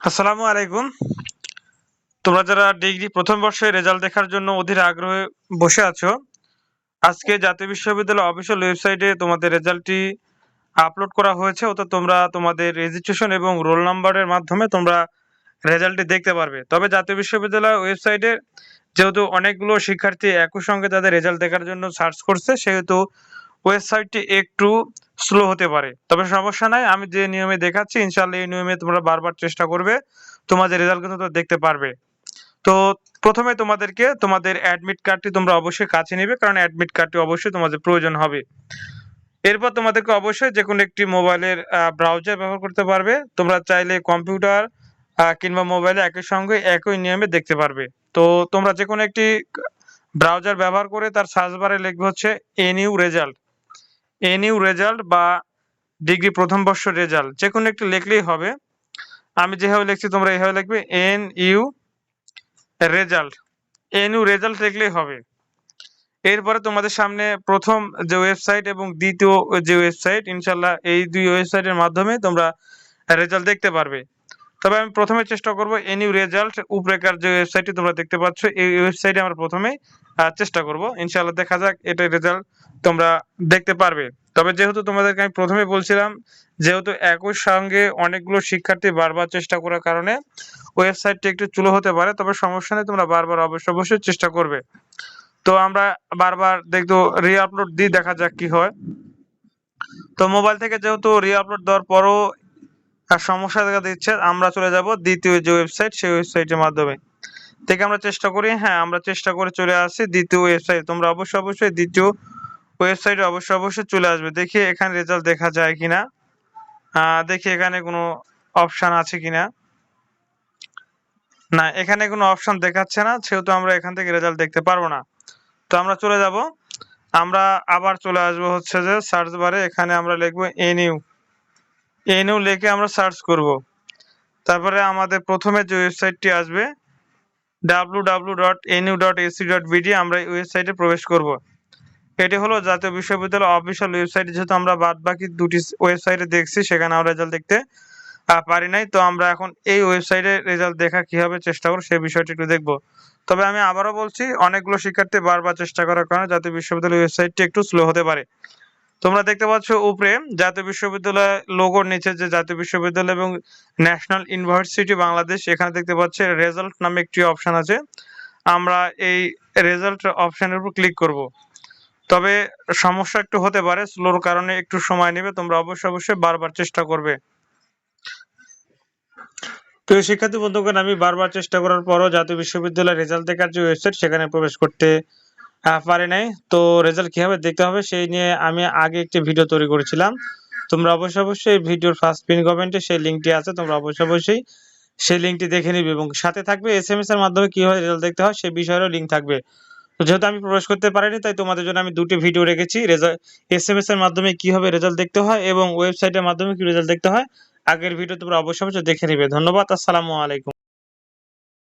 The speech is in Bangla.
আসসালামু আলাইকুম। তোমরা যারা ডিগ্রি প্রথম বর্ষের রেজাল্ট দেখার জন্য অধীর আগ্রহে বসে আছো, আজকে জাতীয় বিশ্ববিদ্যালয় অফিসিয়াল ওয়েবসাইটে তোমাদের রেজাল্টটি আপলোড করা হয়েছে, অর্থাৎ তোমরা তোমাদের রেজিস্ট্রেশন এবং রোল নাম্বারের মাধ্যমে তোমরা রেজাল্টটি দেখতে পারবে। তবে জাতীয় বিশ্ববিদ্যালয় ওয়েবসাইটে যেহেতু অনেকগুলো শিক্ষার্থী একই সঙ্গে তাদের রেজাল্ট দেখার জন্য সার্চ করছে, সেহেতু ওয়েবসাইটটি একটু স্লো হতে পারে। তবে সমস্যা নাই, আমি যে নিয়মে দেখাচ্ছি ইনশাল্লাহ এই নিয়মে তোমরা বারবার চেষ্টা করবে তোমাদের রেজাল্ট কিন্তু তোমরা দেখতে পারবে। তো প্রথমে তোমাদেরকে তোমাদের অ্যাডমিট কার্ডটি তোমরা অবশ্যই কাছে নেবে, কারণ অ্যাডমিট কার্ডটি অবশ্যই তোমাদের প্রয়োজন হবে। এরপর তোমাদেরকে অবশ্যই যে কোনো একটি মোবাইলের ব্রাউজার ব্যবহার করতে পারবে। তোমরা চাইলে কম্পিউটার কিংবা মোবাইলে একই সঙ্গে একই নিয়মে দেখতে পারবে। তো তোমরা যে কোনো একটি ব্রাউজার ব্যবহার করে তার সার্চ বারে লিখবে হচ্ছে এনইউ রেজাল্ট। এনইউ রেজাল্ট বা ডিগ্রি প্রথম বর্ষ রেজাল্ট যে কোনো একটি লিখলেই হবে। আমি যেভাবে লিখছি, তোমরা এইভাবে লিখবে N U result N U result লিখলেই হবে। এরপরে তোমাদের সামনে প্রথম যে ওয়েবসাইট এবং দ্বিতীয় যে ওয়েবসাইট ইনশাল্লাহ এই দুই ওয়েবসাইটের মাধ্যমে তোমরা রেজাল্ট দেখতে পারবে। তবে আমি প্রথমে চেষ্টা করব এনিউ রেজাল্ট উপরেকার যে ওয়েবসাইটটি তোমরা দেখতে পাচ্ছ, এই ওয়েবসাইটে আমরা প্রথমে চেষ্টা করব। ইনশাআল্লাহ দেখা যাক এটা রেজাল্ট তোমরা দেখতে পারবে। তবে যেহেতু তোমাদেরকে আমি প্রথমে বলছিলাম, যেহেতু একই সঙ্গে অনেকগুলো শিক্ষার্থী বারবার চেষ্টা করার কারণে ওয়েবসাইটটি একটু চুলো হতে পারে, তবে সমস্যা নেই, তোমরা বারবার অবশ্যই অবশ্যই চেষ্টা করবে। তো আমরা বারবার দেখতো রি আপলোড দিয়ে দেখা যাক কি হয়। তো মোবাইল থেকে যেহেতু রি আপলোড দেওয়ার পরও সমস্যা দেখা দিচ্ছে, আমরা চলে যাব দ্বিতীয় যে ওয়েবসাইট সেই ওয়েবসাইটের মাধ্যমে। থেকে আমরা চেষ্টা করি হ্যাঁ আমরা চেষ্টা করে চলে আসি দ্বিতীয় ওয়েবসাইট তোমরা অবশ্যই অবশ্যই দ্বিতীয় ওয়েবসাইটে অবশ্যই অবশ্যই চলে আসবে। দেখি এখানে রেজাল্ট দেখা যায় কিনা। দেখি এখানে কোনো অপশান আছে কিনা। না, এখানে কোনো অপশন দেখাচ্ছে না, সেহেতু আমরা এখান থেকে রেজাল্ট দেখতে পারব না। তো আমরা চলে যাব। আমরা আবার চলে আসব হচ্ছে যে সার্চ বারে এখানে আমরা লিখব এনইউ এনইউ লিখে আমরা সার্চ করব। তারপরে আমাদের প্রথমে যে ওয়েবসাইটটি আসবে বিডি আমরা এই ওয়েবসাইটে প্রবেশ করব। এটি হলো জাতীয় বিশ্ববিদ্যালয় অফিসিয়াল ওয়েবসাইট যেহেতু আমরা বাদ বাকি দুটি ওয়েবসাইটে দেখছি, সেখানে আমরা রেজাল্ট দেখতে পারি নাই। তো আমরা এখন এই ওয়েবসাইটে রেজাল্ট দেখা কীভাবে চেষ্টা করব, সেই বিষয়টি একটু দেখব। তবে আমি আবারও বলছি, অনেকগুলো শিক্ষার্থী বারবার চেষ্টা করার কারণে জাতীয় বিশ্ববিদ্যালয় ওয়েবসাইটটি একটু স্লো হতে পারে। তোমরা দেখতে পাচ্ছ উপরে জাতীয় বিশ্ববিদ্যালয় লোগোর নিচে যে জাতীয় বিশ্ববিদ্যালয় এবং ন্যাশনাল ইউনিভার্সিটি বাংলাদেশ এখানে দেখতে পাচ্ছি রেজাল্ট নামে একটি অপশন আছে। আমরা এই রেজাল্ট অপশনের উপর ক্লিক করব। তবে সমস্যা একটু হতে পারে স্লোর কারণে একটু সময় নেবে, তোমরা অবশ্যই অবশ্যই বারবার চেষ্টা করবে। তো শিক্ষার্থী বন্ধুগণ, আমি বারবার চেষ্টা করার পরও জাতীয় বিশ্ববিদ্যালয়ের রেজাল্ট দেখার যে ওয়েবসাইট সেখানে প্রবেশ করতে পারে নাই। তো রেজাল্ট কীভাবে দেখতে হবে। সেই নিয়ে আমি আগে একটি ভিডিও তৈরি করেছিলাম। তোমরা অবশ্যই অবশ্যই ভিডিওর ফার্স্ট পিন কমেন্টে সেই লিঙ্কটি আছে, তোমরা অবশ্যই অবশ্যই সেই লিঙ্কটি দেখে নিবে এবং সাথে থাকবে এস এম এস এর মাধ্যমে কীভাবে রেজাল্ট দেখতে হয়, সেই বিষয়েরও লিঙ্ক থাকবে। তো যেহেতু আমি প্রবেশ করতে পারিনি, তাই তোমাদের জন্য আমি দুটি ভিডিও রেখেছি। রেজাল্ট এস এম এস এর মাধ্যমে কীভাবে রেজাল্ট দেখতে হয় এবং ওয়েবসাইটের মাধ্যমে কি রেজাল্ট দেখতে হয়, আগের ভিডিও তোমরা অবশ্যই অবশ্যই দেখে নিবে। ধন্যবাদ, আসসালামু আলাইকুম।